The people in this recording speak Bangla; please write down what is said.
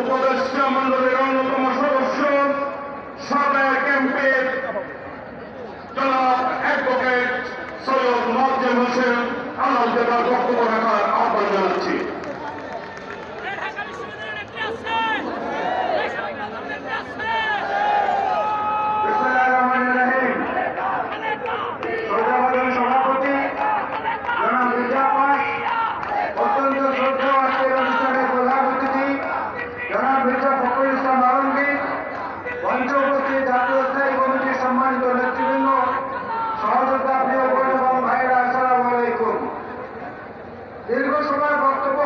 উপদেষ্টা মন্ডলের অন্যতম সদস্য সাদা ক্যাম্পের অ্যাডভোকেট সৈয়দ মজ্জেম হোসেন আল্লাহ বক্তব্য রাখার আহ্বান জানাচ্ছি। দীর্ঘ সময় বক্তব্য